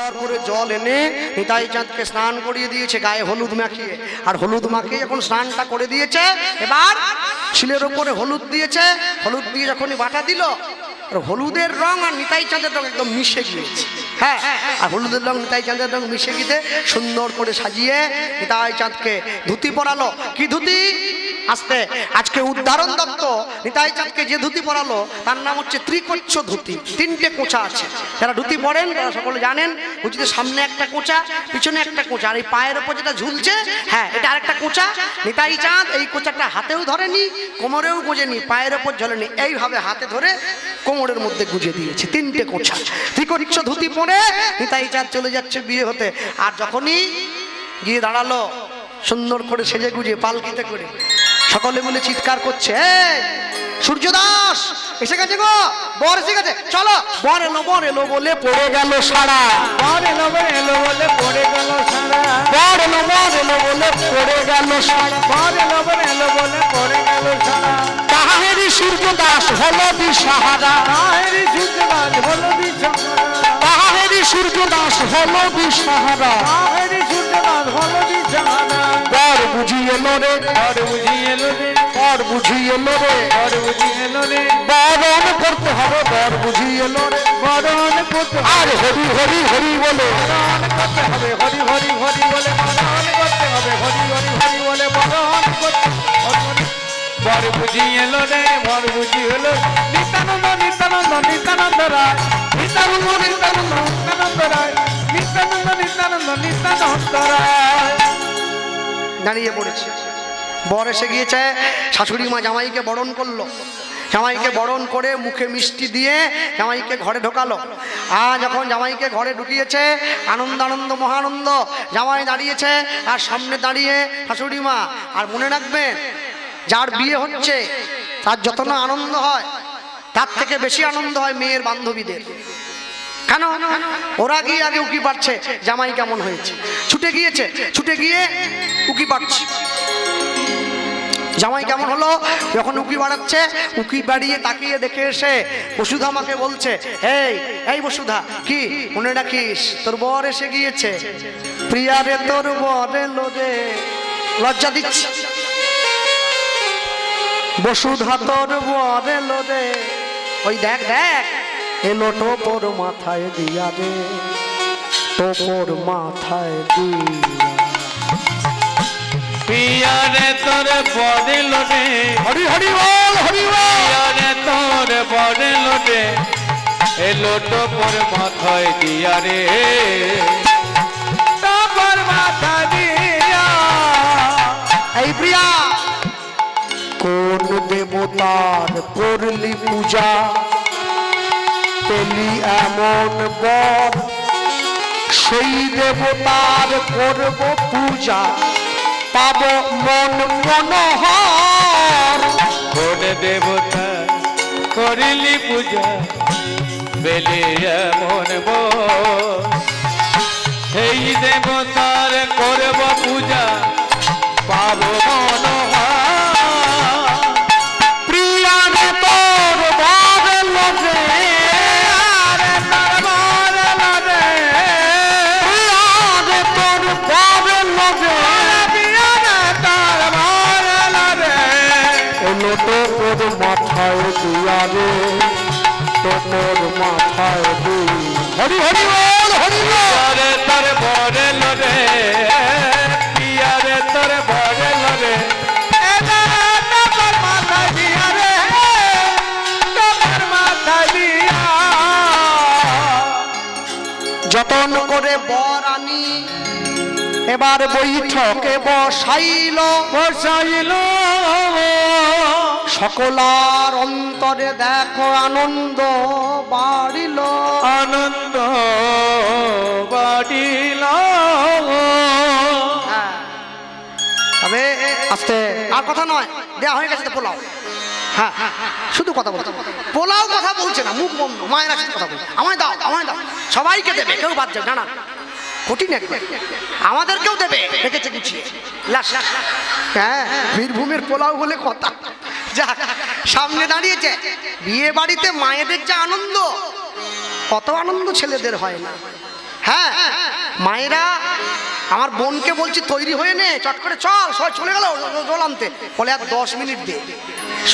সুন্দর করে জল এনে নিতাই চাঁদকে স্নান করিয়ে দিয়েছে, গায়ে হলুদ মাখিয়ে। আর হলুদ মাখিয়ে যখন স্নানটা করে দিয়েছে, এবার শিলের ওপরে হলুদ দিয়েছে, হলুদ দিয়ে যখনই বাটা দিল, আর হলুদের রং আর নিতাই চাঁদের রং একদম মিশে গিয়েছে। হ্যাঁ আর হলুদের রং, নিতাই চাঁদের রং মিশে গিয়ে সুন্দর করে সাজিয়ে নিতাই চাঁদকে ধুতি পরালো। কি ধুতি? আস্তে। আজকে উদাহরণ দত্ত নিতাই চাঁদকে যে ধুতি পরালো, তার নাম হচ্ছে ত্রিকচ্ছ ধুতি। তিনটে কোঁচা আছে। যারা ধুতি পরেন তারা সকলে জানেন ধুতিতে সামনে একটা কোঁচা, পিছনে একটা কোঁচা। আর এই পায়ের ওপর যেটা ঝুলছে হ্যাঁ এটা আরেকটা কোঁচা। নিতাই চাঁদ এই কোঁচাটা হাতেও ধরেনি, কোমরেও গুজেনি, পায়ের ওপর ঝোলেনি। এইভাবে হাতে ধরে কোমরের মধ্যে গুজে দিয়েছে। তিনটে কোঁচা। ত্রিকচ্ছ ধুতি পরে নিতাই চাঁদ চলে যাচ্ছে বিয়ে হতে। আর যখনই গিয়ে দাঁড়াল, সুন্দর করে সেজে গুজে, পালকিতে করে সকলে মিলে চিৎকার করছে "এই, সূর্য দাস এসে গেছে গো বর এসে গেছে চলো। বর এলো বর এলো বলে পড়ে গেল সারা বর এলো বর এলো বলে পড়ে গেল সারা বর এলো বর এলো বলে পড়ে গেল সারা বর এলো বর এলো বলে পড়ে গেল সারা তাহারি সূর্য দাস হলো দিশাহারা তাহেরি সূর্যবান হলো বিছানা তাহারি সূর্য দাস হলো দিশাহারা তাহেরি সূর্যবান হলো বিছানা বর বুঝি এলো রে বর বুঝি এলো রে বর বুঝি এলো রে বর বুঝি এলো রে বরণ করতে হবে বর বুঝি এলো রে বরণ করতে আর হরি হরি হরি বলে বরণ করতে হবে হরি হরি হরি বলে বরণ করতে হবে হরি হরি হরি বলে বরণ করতে বর বুঝি এলো রে বর বুঝি এলো নিত্যানন্দ নিত্যানন্দ নিত্যানন্দ রায় নিত্যানন্দ নিত্যানন্দ নিত্যানন্দ রায় নিত্যানন্দ নিত্যানন্দ নিত্যানন্দ রায় দাঁড়িয়ে পড়েছে। বর এসে গিয়েছে, শাশুড়ি মা জামাইকে বরণ করল। জামাইকে বরণ করে মুখে মিষ্টি দিয়ে জামাইকে ঘরে ঢোকালো। আর যখন জামাইকে ঘরে ঢুকিয়েছে আনন্দ আনন্দ মহানন্দ, জামাই দাঁড়িয়েছে, আর সামনে দাঁড়িয়ে শাশুড়ি মা, আর মনে রাখবেন যার বিয়ে হচ্ছে, তার যত না আনন্দ হয়, তার থেকে বেশি আনন্দ হয় মেয়ের বান্ধবীদের। কেন? ওরা গিয়ে আগে উকি পাচ্ছে জামাই কেমন হয়েছে? ছুটে গিয়েছে, ছুটে গিয়ে উকি পাচ্ছে জামাই কেমন হলো? যখন উকি বাড়াচ্ছে, উকি বাড়িয়ে তাকিয়ে দেখে এসে বসুধা আমাকে বলছে, এই এই বসুধা, কি? মনে রাখিস, তোর বর এসে গিয়েছে। প্রিয়া রে, তোর বর এলো রে। লজ্জা দিচ্ছে। বসুধা, তোর বর এলো রে। ওই দেখ দেখ এলো টোপর মাথায় দিয়া রে। টোপর মাথায় দিয়া। পিয়ারে তোর বদিল রে হরি হরি বল হরি বল। পিয়ারে তোর বদিল রে এলো টোপর মাথায় দিয়া রে। টোপর মাথা দিয়া। এই প্রিয়া। কোন দেবতার করলি পূজা? পেলি এমন বর সেই দেবতার করব পূজা, পাব মন মনোহর কোন দেবতা করিলি পূজা বেলে এমন বর। সেই দেবতার করব পূজা, পাব মাথায় দিয়া রে তোর মাথায় দিই হরি হরি বল হরি বল তার বরল রে, পিয়ারে তার বরল রে। এ দাদা তোর মাথায় দিয়া রে, তোর মাথায় দিয়া। যতন করে বর আনি এবার বৈঠকে বসাইল বসাইল সকলার অন্তরে দেখো আনন্দ বাড়িল। আনন্দ বাড়িল। হ্যাঁ। তবে আস্তে আর কথা নয় দেয়া হয়ে গেছে তো পোলাও। হ্যাঁ শুধু কথা বলছে পোলাও কথা বলছে না মুখ বন্ধ মায়ের সাথে কথা বলছে। আমায় দাও আমায় দাও। সবাইকে দেবে কেউ বাদ যাবে না না। কঠিন একবার আমাদেরকেও দেবে রেখেছে গুছিয়ে। হ্যাঁ বীরভূমের পোলাও বলে কথা। যাক, সামনে দাঁড়িয়েছে। বিয়ে বাড়িতে মায়েদের যে আনন্দ, কত আনন্দ ছেলেদের হয় না। হ্যাঁ মায়েরা, আমার বোনকে বলছি তৈরি হয়ে নে, চট করে চল, সবাই চলে গেল জল আনতে। বলে, আর দশ মিনিট দে।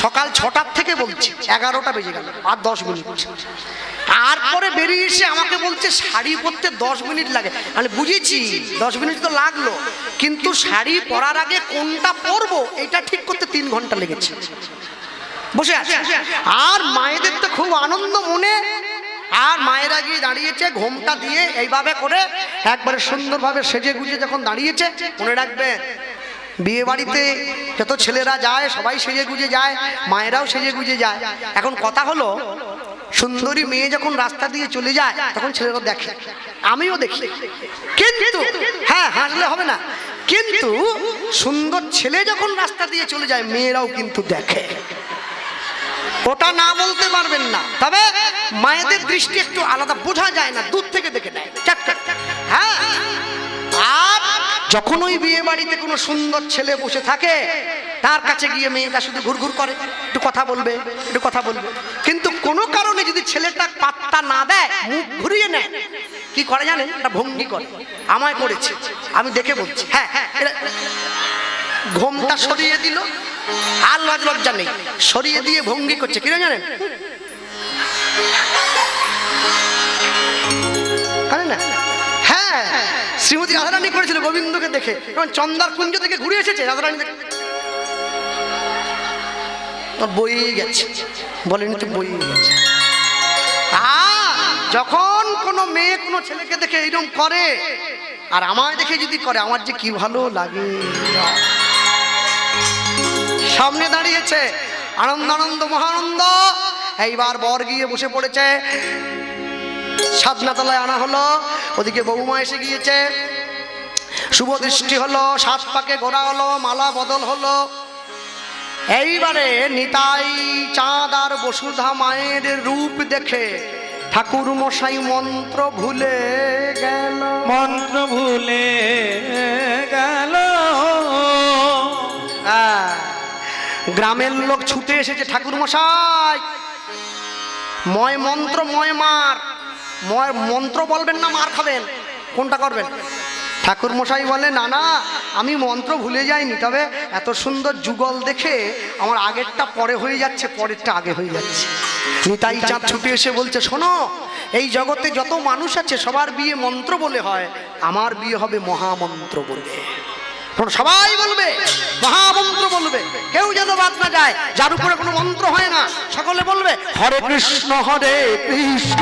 সকাল ছটার থেকে বলছি, এগারোটা বেজে গেল, আর দশ মিনিট। তারপরে বেরিয়ে এসে আমাকে বলছে, শাড়ি পরতে দশ মিনিট লাগে। মানে বুঝেছি, দশ মিনিট তো লাগল, কিন্তু শাড়ি পরার আগে কোনটা পরবো, এটা ঠিক করতে তিন ঘণ্টা লেগেছে। বসে আছে। আর মায়েদের তো খুব আনন্দ মনে। আর মায়েরা গিয়ে দাঁড়িয়েছে, ঘোমটা দিয়ে এইভাবে করে একবারে সুন্দরভাবে সেজে গুজে যখন দাঁড়িয়েছে, মনে রাখবে, বিয়ে বাড়িতে যত ছেলেরা যায়, সবাই সেজে গুজে যায়, মায়েরাও সেজে গুজে যায়। এখন কথা হলো সুন্দরী মেয়ে যখন রাস্তা দিয়ে চলে যায়, তখন ছেলেরা দেখে। আমিও দেখি। কিন্তু হ্যাঁ হাসলে হবে না। কিন্তু সুন্দর ছেলে যখন রাস্তা দিয়ে চলে যায়, মেয়েরাও কিন্তু দেখে। ওটা না বলতে পারবেন না। তবে মায়েদের দৃষ্টি একটু আলাদা, বোঝা যায় না, দূর থেকে দেখে নেয়। হ্যাঁ। যখন ওই বিয়ে বাড়িতে কোনো সুন্দর ছেলে বসে থাকে, তার কাছে গিয়ে মেয়েটা শুধু ঘুরঘুর করে, একটু কথা বলবে, একটু কথা বলবে। কিন্তু কোনো কারণে যদি ছেলেটা পাত্তা না দেয়, মুখ ঘুরিয়ে নেয়, কি করে জানেন? একটা ভঙ্গি করে। আমায় করেছে। আমি দেখে বলছি হ্যাঁ হ্যাঁ এটা- ঘোমটা সরিয়ে দিল, আর লজ লজ্জা নেই। সরিয়ে দিয়ে ভঙ্গি করছে কিনা জানেন? জানেন না? হ্যাঁ শ্রীমতী রাধারানী করেছিল গোবিন্দকে দেখে। যখন চন্দার কুঞ্জ থেকে ঘুরে এসেছে রাধারানী বইয়ে গেছে। বলেনি তো বই গেছে। যখন কোনো মেয়ে কোনো ছেলেকে দেখে এইরকম করে, আর আমায় দেখে যদি করে, আমার যে কি ভালো লাগে। সামনে দাঁড়িয়েছে আনন্দ আনন্দ মহানন্দ। এইবার বর গিয়ে বসে পড়েছে। সাধনাতলায় আনা হলো। ওদিকে বৌমা এসে গিয়েছে। শুভ দৃষ্টি হলো সাত পাকে গোড়া হলো মালা বদল হলো। এইবারে নিতাই চাঁদ আর বসুধা মায়ের রূপ দেখে ঠাকুর মশাই মন্ত্র ভুলে গেল। মন্ত্র ভুলে গেল। হ্যাঁ, গ্রামের লোক ছুটে এসেছে ঠাকুর মশাই ময় মন্ত্র ময় মার মন্ত্র বলবেন না মার খাবেন। কোনটা করবেন? ঠাকুর মশাই বলে না না আমি মন্ত্র ভুলে যাইনি তবে এত সুন্দর যুগল দেখে আমার আগেরটা পরে হয়ে যাচ্ছে পরেরটা আগে হয়ে যাচ্ছে। নিতাই চাঁদ ছুটে এসে বলছে শোনো এই জগতে যত মানুষ আছে সবার বিয়ে মন্ত্র বলে হয় আমার বিয়ে হবে মহামন্ত্র বলে সবাই বলবে মহামন্ত্র বলবে। কেউ যেন বাদ না যায় যার উপরে কোনো মন্ত্র হয় না সকলে বলবে হরে কৃষ্ণ হরে কৃষ্ণ।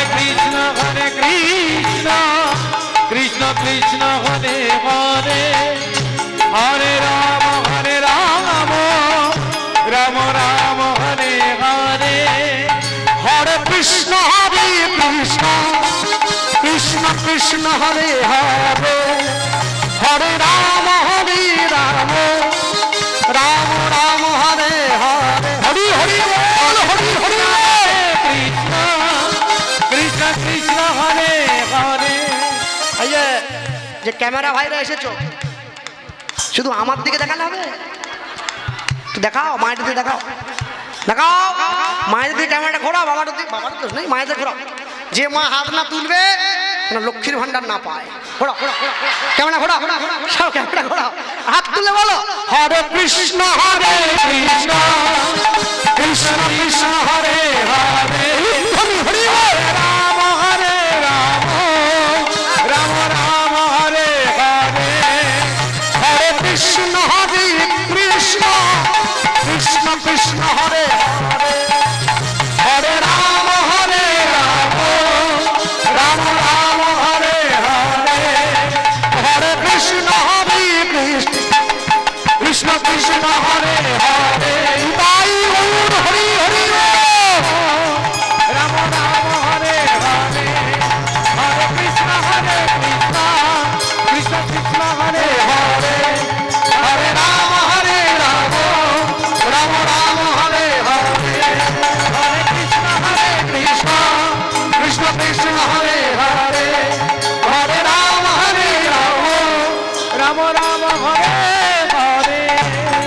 কৃষ্ণ হরে হরে হরে রাম হরে রাম রাম রাম, হরে হরে, হরি হরি হরি হরি কৃষ্ণ কৃষ্ণ কৃষ্ণ হরে হরে। এই যে ক্যামেরা ভাইরা এসেছ, শুধু আমার দিকে দেখালে হবে? দেখাও, মায়ের দিকে দেখাও। দেখাও, মায়ের দিকে ক্যামেরাটা ঘোরাও, বাবার দিকে বাবার দোষ নেই, মায়ের দিকে ঘোরাও। যে মা হাত না তুলবে যেন লক্ষ্মীর ভান্ডার না পায়। ঘোড়া ঘোড়া কেমন ঘোড়া ঘোড়া ঘোড়া ঘোরাও হাত তুলে বলো। হরে কৃষ্ণ হরে কৃষ্ণ। কৃষ্ণ কৃষ্ণ হরি হরি।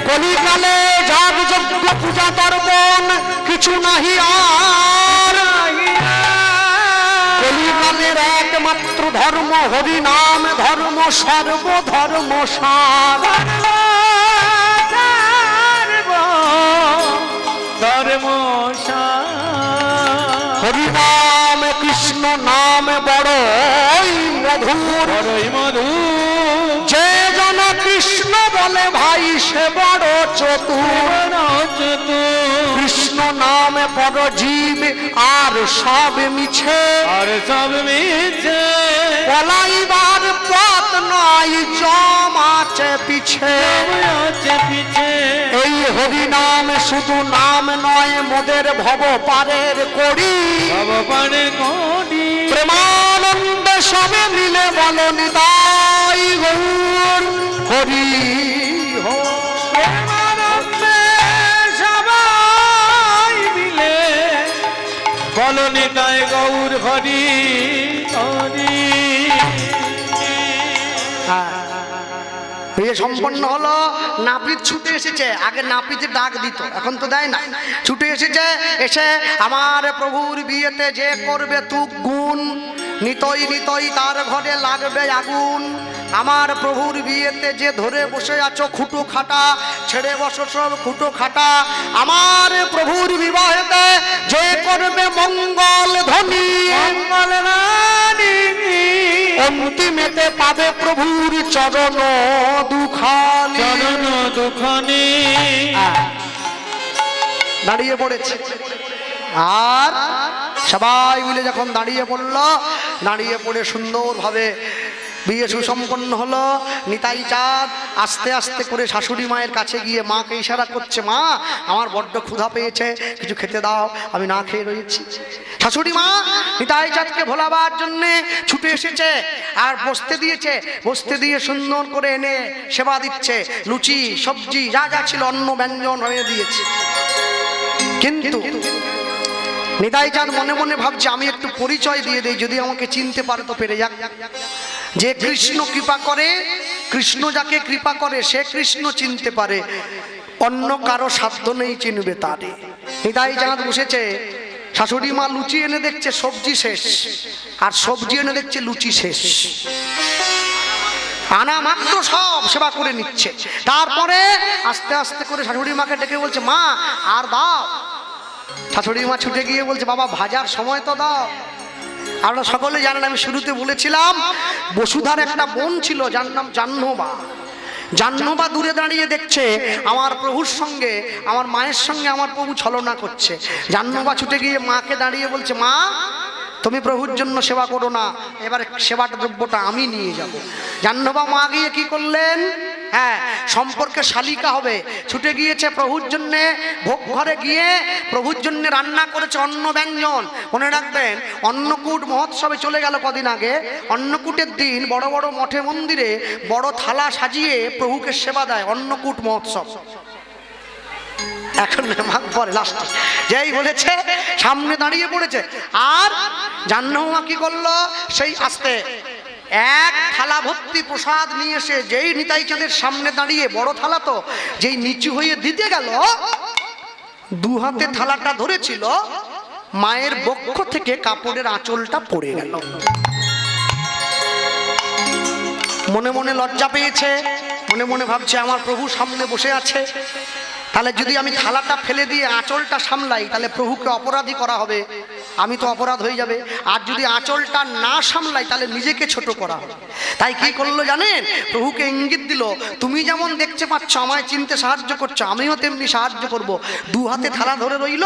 কলিকালে যাগ যজ্ঞ পূজা তর্পণ কিছু নাহি আর। কলিকালের একমাত্র ধর্ম হরি নাম, ধর্ম সর্বধর্ম সার। বড় কৃষ্ণ নামে বড় জীব আর সব মিছে। আর সব মিছে। পলাইবার পথ নাই জম আছে পিছে। পিছে। এই হরি নাম শুধু নাম নয় মোদের ভব পারের করি সব পারে কোটি প্রেমানন্দ সবে মিলে বলো নিতাই গৌর হরি হো বলো তাই গৌর হরি। বিয়ে সম্পন্ন হলো, নাপিত ছুটে এসেছে, আগে নাপিতে ডাক দিত, এখন তো দেয় না। ছুটে এসেছে, এসে আমার প্রভুর বিয়েতে যে করবে তুক গুণ, নিতই নিতই তার ঘরে লাগবে আগুন। আমার প্রভুর বিয়েতে যে ধরে বসে আছো খুটো খাটা, ছেড়ে বসো সব খুঁটো খাটা। আমার প্রভুর বিবাহেতে যে করবে মঙ্গল ধ্বনি। মঙ্গল রানী অন্তিমেতে পাবে প্রভুর চরণ দুখানি। চরণ দুখানি। দাঁড়িয়ে পড়েছে। আর সবাই মিলে যখন দাঁড়িয়ে পড়ল দাঁড়িয়ে পড়ে সুন্দরভাবে বিয়ে সুসম্পন্ন হলো। নিতাই চাঁদ আস্তে আস্তে করে শাশুড়ি মায়ের কাছে গিয়ে মাকে ইশারা করছে, মা, আমার বড্ড ক্ষুধা পেয়েছে, কিছু খেতে দাও, আমি না খেয়ে রয়েছি। শাশুড়ি মা, নিতাই চাঁদকে ভোলাবার জন্যে ছুটে এসেছে আর বসতে দিয়েছে। বসতে দিয়ে সুন্দর করে এনে সেবা দিচ্ছে। লুচি, সবজি, যা যা ছিল অন্ন ব্যঞ্জন হয়ে দিয়েছে। কিন্তু নিতাই চাঁদ মনে মনে ভাবছে, আমি একটু পরিচয় দিয়ে দিই, যদি আমাকে চিনতে পারে তো পেরে যাক। যে কৃষ্ণ কৃপা করে, কৃষ্ণ যাকে কৃপা করে, সে কৃষ্ণ চিনতে পারে। অন্য কারও সাধ্য নেই চিনবে তারে। নিতাই চাঁদ বসেছে, শাশুড়ি মা লুচি এনে দেখছে, সবজি শেষ। আর সবজি এনে দেখছে, লুচি শেষ। আনা মাত্র সব সেবা করে নিচ্ছে। তারপরে আস্তে আস্তে করে শাশুড়ি মাকে ডেকে বলছে, মা, আর দাও। শাশুড়ি মা ছুটে গিয়ে বলছে, বাবা, ভাজার সময় তো দাও। আপনারা সকলে জানেন, আমি শুরুতে বলেছিলাম, বসুধার একটা বোন ছিল, যার নাম জাহ্নবা। জাহ্নবা দূরে দাঁড়িয়ে দেখছে, আমার প্রভুর সঙ্গে, আমার মায়ের সঙ্গে আমার প্রভু ছলনা করছে। জাহ্নবা ছুটে গিয়ে মাকে দাঁড়িয়ে বলছে, মা, তুমি প্রভুর জন্য সেবা করো না, এবার সেবার দ্রব্যটা আমি নিয়ে যাব। জাহ্নবা মা গিয়ে কি করলেন? হ্যাঁ সম্পর্কে শালিকা হবে। ছুটে গিয়েছে প্রভুর জন্যে, ভোগ ঘরে গিয়ে প্রভুর জন্যে রান্না করেছে অন্ন ব্যঞ্জন। মনে রাখবেন, অন্নকূট মহোৎসবে চলে গেল কদিন আগে। অন্নকূটের দিন বড় বড় মঠে মন্দিরে বড় থালা সাজিয়ে প্রভুকে সেবা দেয় অন্নকূট মহোৎসব। এখন মাঘ পরে লাস্ট যেই বলেছে, সামনে দাঁড়িয়ে পড়েছে। আর জাহ্নমা কি করল? সেই আস্তে। এক থালা ভর্তি প্রসাদ নিয়ে এসে যেই নিতাই চাঁদের সামনে দাঁড়িয়ে বড় থালা তো, যেই নিচু হয়ে দিতে গেল, দু হাতে থালাটা ধরেছিল, মায়ের বক্ষ থেকে কাপড়ের আঁচলটা পড়ে গেল। মনে মনে লজ্জা পেয়েছে, মনে মনে ভাবছে আমার প্রভু সামনে বসে আছে। তাহলে যদি আমি থালাটা ফেলে দিয়ে আঁচলটা সামলাই, তাহলে প্রভুকে অপরাধী করা হবে। আমি তো অপরাধ হয়ে যাবে। আর যদি আঁচলটা না সামলাই তাহলে নিজেকে ছোট করা। তাই কি করল জানেন? প্রভুকে ইঙ্গিত দিল, তুমি যেমন দেখতে পাচ্ছ, আমায় চিনতে সাহায্য করছ, আমিও তেমনি সাহায্য করব। দু হাতে থালা ধরে রইল,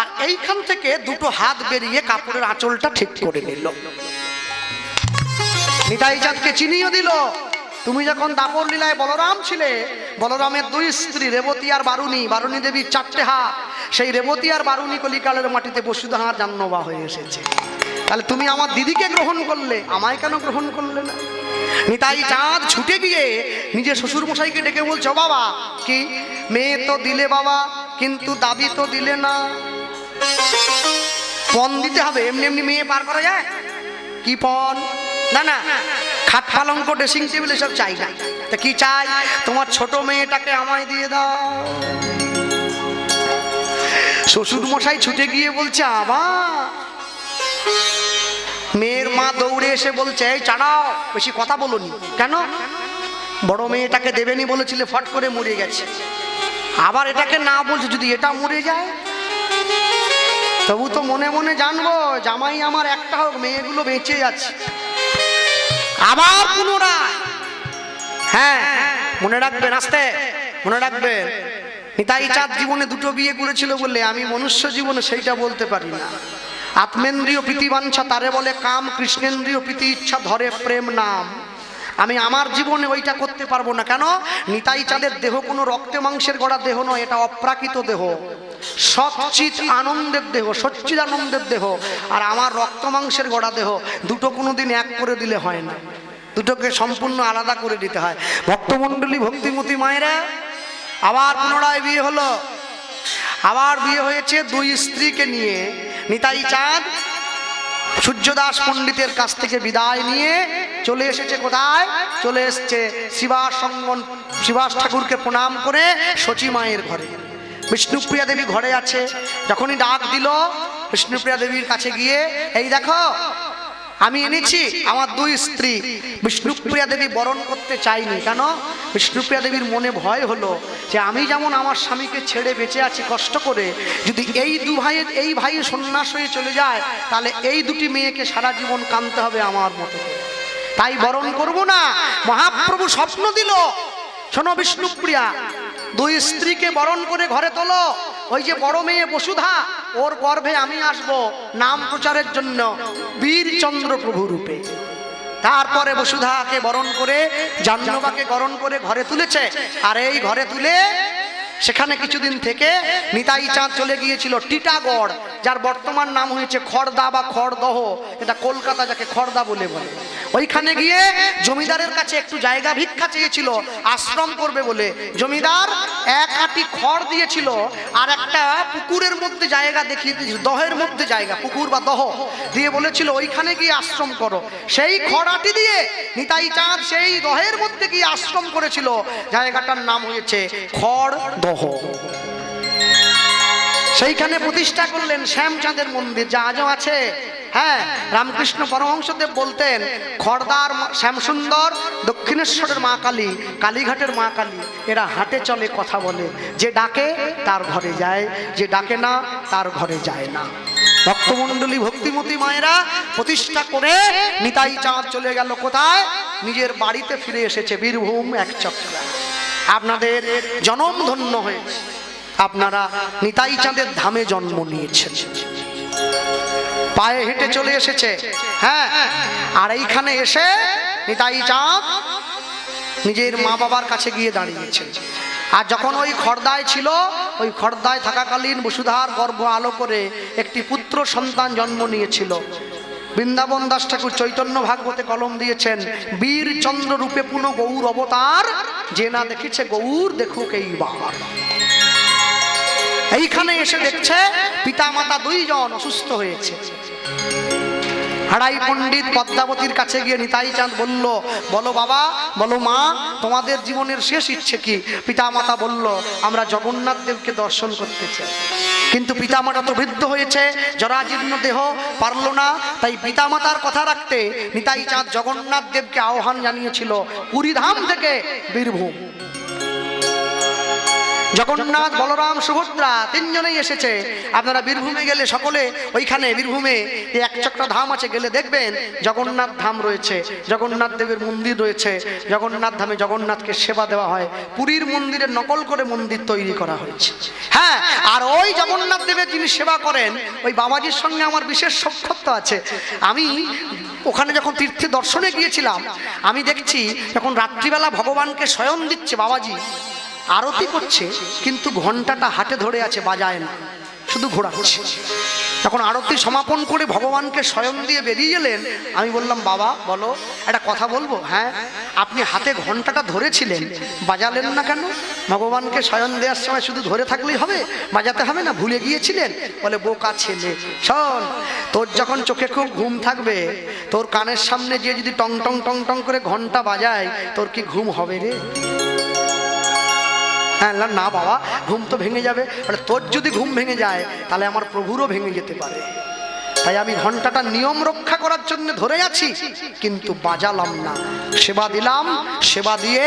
আর এইখান থেকে দুটো হাত বেরিয়ে কাপড়ের আঁচলটা ঠিক করে নিল। নিতাই চাঁদকে চিনিয়ে দিল তুমি যখন দাপর লীলায় বলরাম ছিলে, বলরামের দুই স্ত্রী, রেবতী আর বারুণী বারুণী দেবীর চারটে হাত, সেই রেবতী আর বারুণী কলিকালের মাটিতে বসুধার জান্নবা হয়ে এসেছে। তাহলে তুমি আমার দিদিকে গ্রহণ করলে, আমায় কেন গ্রহণ করলে না? নিতাই চাঁদ ছুটে গিয়ে নিজের শ্বশুর মশাইকে ডেকে বলছো বাবা, কি? মেয়ে তো দিলে বাবা, কিন্তু দাবি তো দিলে না। পণ দিতে হবে, এমনি এমনি মেয়ে পার করা যায়? কি পণ? না না। খাট পালঙ্ক ড্রেসিং টেবিল এসব চাই না। তা কি চাই? তোমার ছোট মেয়েটাকে আমায় দিয়ে দাও। শ্বশুর মশাই ছুটে গিয়ে বলছে আবার মেয়ের মা দৌড়ে এসে বলছে, এই, চাড়াও, বেশি কথা বলুনি। কেন? বড় মেয়েটাকে দেবেনি বলেছিলে, ফট করে মরে গেছে। আবার এটাকে না বলছে, যদি এটা মরে যায়? তবু তো মনে মনে জানব, জামাই আমার একটা হোক, মেয়েগুলো বেঁচে আছে। আবার হ্যাঁ মনে রাখবেন আস্তে, মনে রাখবেন। নিতাই চাঁদ জীবনে দুটো বিয়ে করেছিল বলে আমি মনুষ্য জীবনে সেইটা বলতে পারি না। আত্মেন্দ্রীয় প্রীতিবাঞ্ছা তারে বলে কাম, কৃষ্ণেন্দ্রীয় প্রীতি ইচ্ছা ধরে প্রেম, নাম। আমি আমার জীবনে ওইটা করতে পারব না। কেন? নিতাই চাঁদের দেহ কোনো রক্তে মাংসের গড়া দেহ নয়, এটা অপ্রাকৃত দেহ। সচ্চিত আনন্দের দেহ সচ্চিত আনন্দের দেহ। আর আমার রক্ত মাংসের গড়া দেহ দুটো কোনো দিন এক করে দিলে হয় না। দুটোকে সম্পূর্ণ আলাদা করে দিতে হয়। ভক্তমণ্ডলী ভক্তিমতী মায়েরা, আবার পুনরায় বিয়ে হলো। আবার বিয়ে হয়েছে দুই স্ত্রীকে নিয়ে। নিতাই চাঁদ সূর্যদাস পণ্ডিতের কাছ থেকে বিদায় নিয়ে চলে এসেছে কোথায়? চলে এসছে শিবাস সঙ্গন শিবাস ঠাকুরকে প্রণাম করে সচী মায়ের ঘরে। বিষ্ণুপ্রিয়া দেবী ঘরে আছে। যখনই ডাক দিল, বিষ্ণুপ্রিয়া দেবীর কাছে গিয়ে, এই দেখো আমি এনেছি, আমার দুই স্ত্রী। বিষ্ণুপ্রিয়া দেবী বরণ করতে চাইনি, কেন? বিষ্ণুপ্রিয়া দেবীর মনে ভয় হলো যে আমি যেমন আমার স্বামীকে ছেড়ে বেঁচে আছি কষ্ট করে, যদি এই দু ভাইয়ের, এই ভাই সন্ন্যাস হয়ে চলে যায়, তাহলে এই দুটি মেয়েকে সারা জীবন কানতে হবে আমার মতো তাই বরণ করব না। মহাপ্রভু স্বপ্ন দিল। শোনো বিষ্ণুপ্রিয়া দুই স্ত্রীকে বরণ করে ঘরে তোলো। ওই যে বড় মেয়ে বসুধা, ওর গর্ভে আমি আসব নাম প্রচারের জন্য বীরচন্দ্র প্রভু রূপে। তারপরে বসুধাকে বরণ করে জাহ্নবাকে বরণ করে ঘরে তুলেছে। আর এই ঘরে তুলে সেখানে কিছুদিন থেকে নিতাই চাঁদ চলে গিয়েছিল টিটাগড়, যার বর্তমান নাম হয়েছে খড়দা বা খড়দহ, এটা কলকাতা যাকে খড়দা বলে বলে। ওইখানে গিয়ে জমিদারের কাছে একটু জায়গা ভিক্ষা চেয়েছিল, আশ্রম করবে বলে। জমিদার এক আটি খড় দিয়েছিল আর একটা পুকুরের মধ্যে জায়গা দেখিয়ে দহের মধ্যে জায়গা, পুকুর বা দহ। দিয়ে বলেছিল, ওইখানে গিয়ে আশ্রম করো। সেই খড় আটি দিয়ে নিতাই চাঁদ সেই দহের মধ্যে গিয়ে আশ্রম করেছিল। জায়গাটার নাম হয়েছে খড় দহ। সেইখানে প্রতিষ্ঠা করলেন শ্যামচাঁদের মন্দির, যা আজও আছে। হ্যাঁ রামকৃষ্ণ পরমহংসদেব বলতেন, খড়দার শ্যামসুন্দর, দক্ষিণেশ্বরের মা কালী, কালীঘাটের মা কালী, এরা হাটে চলে কথা বলে। যে ডাকে, তার ঘরে যায়। যে ডাকে না, তার ঘরে যায় না। ভক্তমণ্ডলী, ভক্তিমতী মায়েরা, প্রতিষ্ঠা করে নিতাই চাঁদ চলে গেল কোথায়? নিজের বাড়িতে ফিরে এসেছে বীরভূম এক চক্রা। আপনাদের জনম ধন্য হয়েছে। আপনারা নিতাই চাঁদের ধামে জন্ম নিয়েছেন। পায়ে হেঁটে চলে এসেছে। হ্যাঁ আর এইখানে এসে নিতাই চাঁদ নিজের মা বাবার কাছে গিয়ে দাঁড়িয়েছে। আর যখন ওই খর্দায় ছিল, ওই খর্দায় থাকাকালীন বসুধার গর্ভ আলো করে একটি পুত্র সন্তান জন্ম নিয়েছিল। বৃন্দাবন দাস ঠাকুর চৈতন্য ভাগবতে কলম দিয়েছেন, বীর চন্দ্র রূপে পুনঃ গৌর অবতার, যে না দেখেছে গৌর, দেখুক এইবার এইখানে এসে দেখছে পিতা মাতা দুইজন অসুস্থ হয়েছে। হাড়াই পণ্ডিত পদ্মাবতীর কাছে গিয়ে নিতাই চাঁদ বলল, বলো বাবা, বলো মা, তোমাদের জীবনের শেষ ইচ্ছে কি? পিতা মাতা বলল, আমরা জগন্নাথ দেবকে দর্শন করতে চাই। কিন্তু পিতামাতা তো বৃদ্ধ হয়েছে, জরাজীর্ণ দেহ, পারল না। তাই পিতামাতার কথা রাখতে নিতাই চাঁদ জগন্নাথ দেবকে আহ্বান জানিয়েছিল, পুরীধাম থেকে বীরভূম। জগন্নাথ, বলরাম, সুভদ্রা তিনজনেই এসেছে। আপনারা বীরভূমে গেলে সকলে ওইখানে বীরভূমে এক চক্র ধাম আছে, গেলে দেখবেন জগন্নাথ ধাম রয়েছে, জগন্নাথ দেবের মন্দির রয়েছে, জগন্নাথ ধামে জগন্নাথকে সেবা দেওয়া হয়, পুরীর মন্দিরের নকল করে মন্দির তৈরি করা হয়েছে। হ্যাঁ আর ওই জগন্নাথ দেবের যিনি সেবা করেন, ওই বাবাজির সঙ্গে আমার বিশেষ সক্ষত্ব আছে। আমি ওখানে যখন তীর্থে দর্শনে গিয়েছিলাম, আমি দেখছি যখন রাত্রিবেলা ভগবানকে স্বয়ং দিচ্ছে বাবাজি আরতি করছে, কিন্তু ঘন্টাটা হাতে ধরে আছে, বাজায় না। শুধু ঘোরাচ্ছে। তখন আরতি সমাপন করে ভগবানকে স্বয়ং দিয়ে বেরিয়ে গেলেন আমি বললাম, বাবা, বলো, একটা কথা বলব? হ্যাঁ আপনি হাতে ঘন্টাটা ধরেছিলেন, বাজালেন না কেন? ভগবানকে স্বয়ং দেওয়ার সময় শুধু ধরে থাকলেই হবে? বাজাতে হবে না? ভুলে গিয়েছিলেন? বলে, বোকা ছেলে, শোন, তোর যখন চোখে খুব ঘুম থাকবে, তোর কানের সামনে যে যদি টং টং টং টং করে ঘণ্টা বাজায়, তোর কি ঘুম হবে রে? হ্যাঁ না বাবা, ঘুম তো ভেঙে যাবে। বলে তোর যদি ঘুম ভেঙে যায়, তাহলে আমার প্রভুরও ভেঙে যেতে পারে। তাই আমি ঘন্টাটা নিয়ম রক্ষা করার জন্য ধরে আছি, কিন্তু বাজালাম না। সেবা দিলাম, সেবা দিয়ে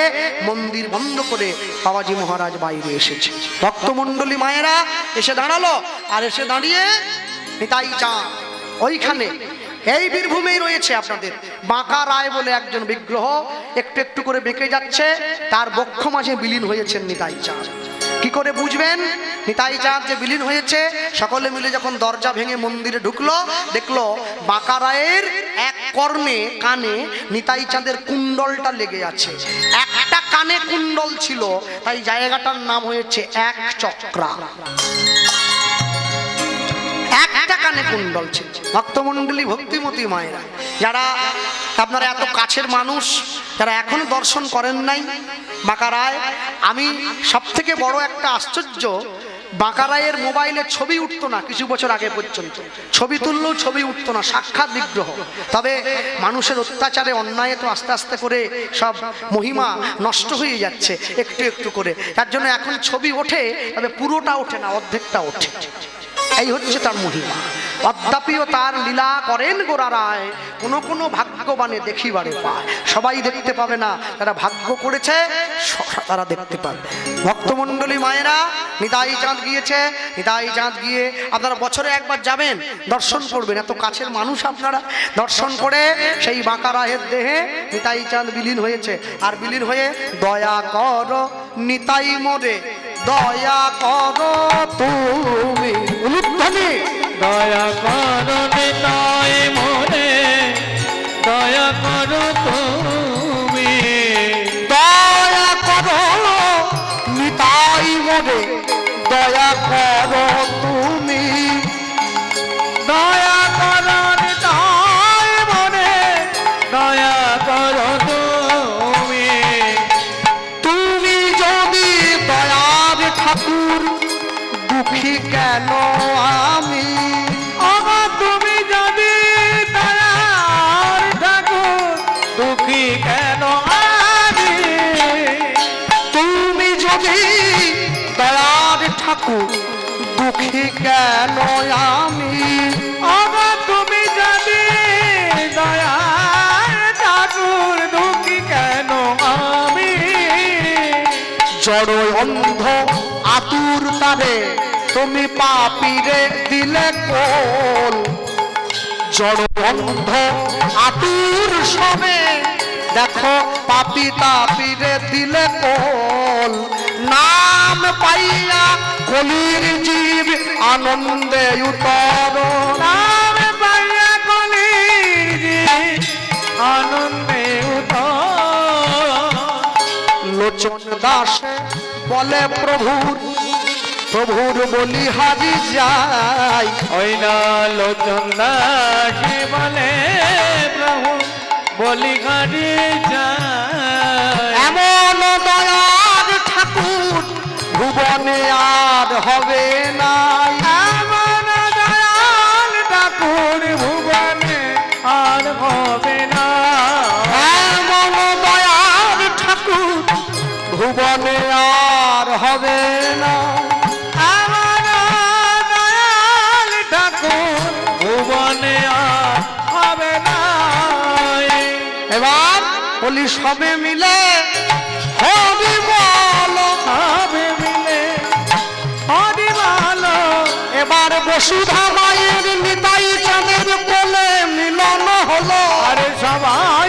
মন্দির বন্ধ করে বাবাজি মহারাজ বাইরে এসেছে। ভক্তমণ্ডলী মায়েরা এসে দাঁড়াল, আর এসে দাঁড়িয়ে নিতাই চা ওইখানে এই বীরভূমেই রয়েছে আপনাদের। বাঁকা রায় বলে একজন বিগ্রহ একটু একটু করে বেঁকে যাচ্ছে, তার বক্ষ মাঝে বিলীন হয়েছেন নিতাই চাঁদ। কি করে বুঝবেন? নিতাই চাঁদ যে বিলীন হয়েছে, সকলে মিলে যখন দরজা ভেঙে মন্দিরে ঢুকলো, দেখল বাঁকা রায়ের এক কর্ণে, কানে নিতাই চাঁদের কুণ্ডলটা লেগে আছে। একটা কানে কুণ্ডল ছিল, তাই জায়গাটার নাম হয়েছে এক চক্রা। একটা কুণ্ডল ছিল। ভক্তমণ্ডলী, ভক্তিমতী মায়েরা। যারা আপনারা এত কাছের মানুষ, যারা এখনও দর্শন করেন নাই বাঁকারায় আমি সব থেকে বড় একটা আশ্চর্য বাঁকারায়ের মোবাইলে ছবি উঠতো না কিছু বছর আগে পর্যন্ত। ছবি তুললেও ছবি উঠতো না, সাক্ষাৎ বিগ্রহ। তবে মানুষের অত্যাচারে, অন্যায় তো আস্তে আস্তে করে সব মহিমা নষ্ট হয়ে যাচ্ছে একটু একটু করে। তার জন্য এখন ছবি ওঠে, তবে পুরোটা ওঠে না, অর্ধেকটা ওঠে। এই হচ্ছে তার মহিমা। অদ্যাপিও তার লীলা করেন গোড়ারায় কোনো কোনো ভাগ্যবানে দেখিবারে পায়। সবাই দেখতে পাবে না তারা ভাগ্য করেছে তারা দেখতে পাবে। ভক্তমণ্ডলী মায়েরা, নিতাই চাঁদ গিয়েছে, নিতাই চাঁদ গিয়ে আপনারা বছরে একবার যাবেন, দর্শন করবেন। এত কাছের মানুষ আপনারা। দর্শন করে সেই বাঁকা রায়ের দেহে নিতাই চাঁদ বিলীন হয়েছে। আর বিলীন হয়ে দয়া কর, নিতাই মোরে। দয়া কর তুমি। উলুধ্বনি। দয়া কর নিতাই মনে। দয়া কর তুমি। দয়া কর নিতাই মনে। দয়া কর তুমি। ঠাকুর, দুঃখী কেন আমি? আমার তুমি যদি দয়ার ঠাকুর, দুঃখী কেন আমি? জড় অন্ধ, আতুর তারে তুমি পাপিরে দিলে কোল। জড় অন্ধ, আতুর সবে দেখো পাপি তাপিরে দিলে কোল। নাম পাইয়া কলির জীব আনন্দে উতর নাম পাইয়া কলির জি আনন্দে উতর লোচন দাস বলে প্রভুর প্রভুর বলি হাজি যাই। ওই না লোচন দাসী বলে প্রভু বলি গাড়ি যায় এমন ঠাকুর ভুবনে আর হবে না এমন দয়াল ঠাকুর ভুবনে আর হবে না এমন হবে দয়াল ঠাকুর ভুবনে আর হবে না এবার বলি সবে মিলে হরি বসুধা মায়ের নিতাই চাঁদের কোলে মিলন হলো। আরে সবাই।